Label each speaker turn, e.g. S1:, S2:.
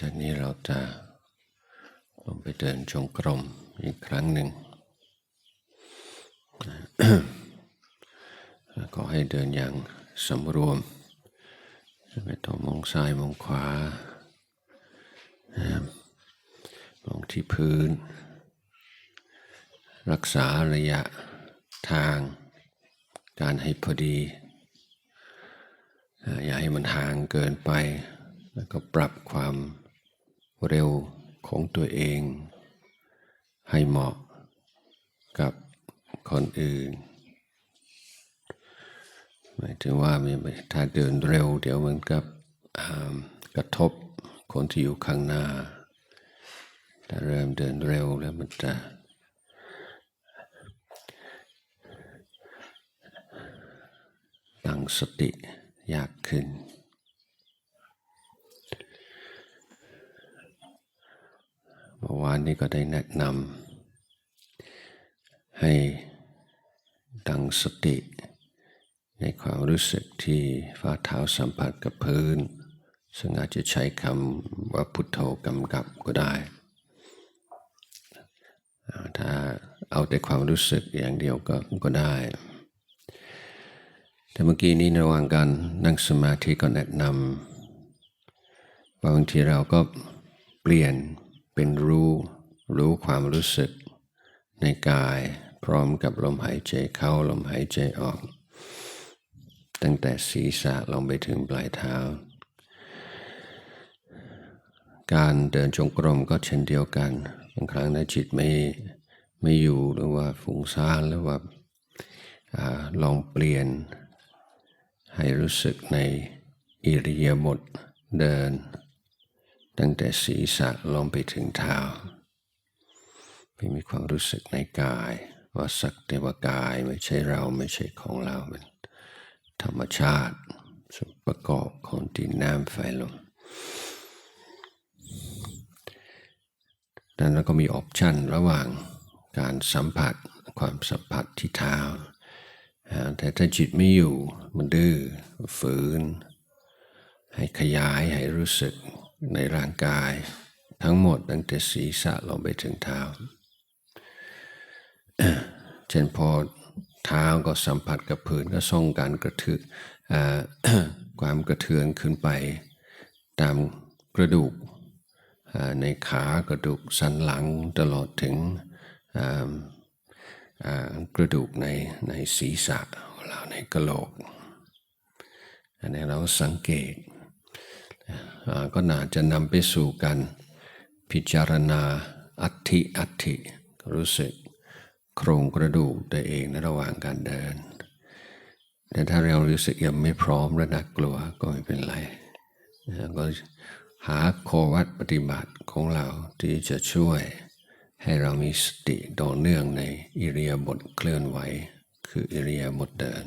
S1: จากนี้เราจะลงไปเดินจงกรมอีกครั้งหนึ่งขอให้เดินอย่างสำรวมไม่ต้องมองซ้ายมองขวานะครับมองที่พื้น รักษาระยะทาง การให้พอดี อย่าให้มันห่างเกินไป แล้วก็ปรับความเร็วของตัวเอง ให้เหมาะกับคนอื่น หมายถึงว่าถ้าเดินเร็ว เดี๋ยวมันกับกระทบคนที่อยู่ข้างหน้า ถ้าเริ่มเดินเร็วแล้วมันจะตั้งสติยากขึ้น เมื่อวานนี้ก็ได้แนะนำให้ตั้งสติในความรู้สึกที่ฝ่าเท้าสัมผัสกับพื้น ซึ่งอาจจะใช้คำว่าพุทโธกำกับก็ได้ ถ้าเอาแต่ความรู้สึกอย่างเดียวก็ก็ได้ แต่เมื่อกี้นี้ในระหว่างการนั่งสมาธิก็แนะนำว่าบางทีเราก็เปลี่ยน เป็นรู้ รู้ความรู้สึก ในกายพร้อมกับลมหายใจเข้าลมหายใจออก ตั้งแต่ศีรษะลงไปถึงปลายเท้า การเดินจงกรมก็เช่นเดียวกันบางครั้งถ้าจิตไม่ไม่อยู่หรือว่าฟุ้งซ่านหรือว่าอลองเปลี่ยน ให้รู้สึกในอิริยาบถเดิน ตั้งแต่ศีรษะลงไปถึงเท้าไม่มีความรู้สึกในกาย ว่าสักแต่ว่ากายไม่ใช่เราไม่ใช่ของเราเป็นธรรมชาติส่วนประกอบของดินน้ำไฟลมดังนั้นก็มีออปชันระหว่างการสัมผัสความสัมผัสที่เท้า แต่ถ้าจิตไม่อยู่มันดื้อฝืน ให้ขยายให้รู้สึก ในร่างกายทั้งหมดตั้งแต่ศีรษะลงไปถึงเท้า เช่นพอเท้าก็สัมผัสกับพื้นก็ส่งการกระเทือนความกระเทือนขึ้นไป ตามกระดูกในขากระดูกสันหลังตลอดถึงกระดูกในในศีรษะของเราในกระโหลก อันนี้เราสังเกต ก็น่าจะนำไปสู่การพิจารณาอัติอัติรู้สึกโครงกระดูกตัวเองในระหว่างการเดิน แต่ถ้าเรารู้สึกยังไม่พร้อมและน่ากลัวก็ไม่เป็นไรก็หาโควัดปฏิบัติของเราที่จะช่วยให้เรามีสติต่อเนื่องในอิริยาบถเคลื่อนไหว คืออิริยาบถเดิน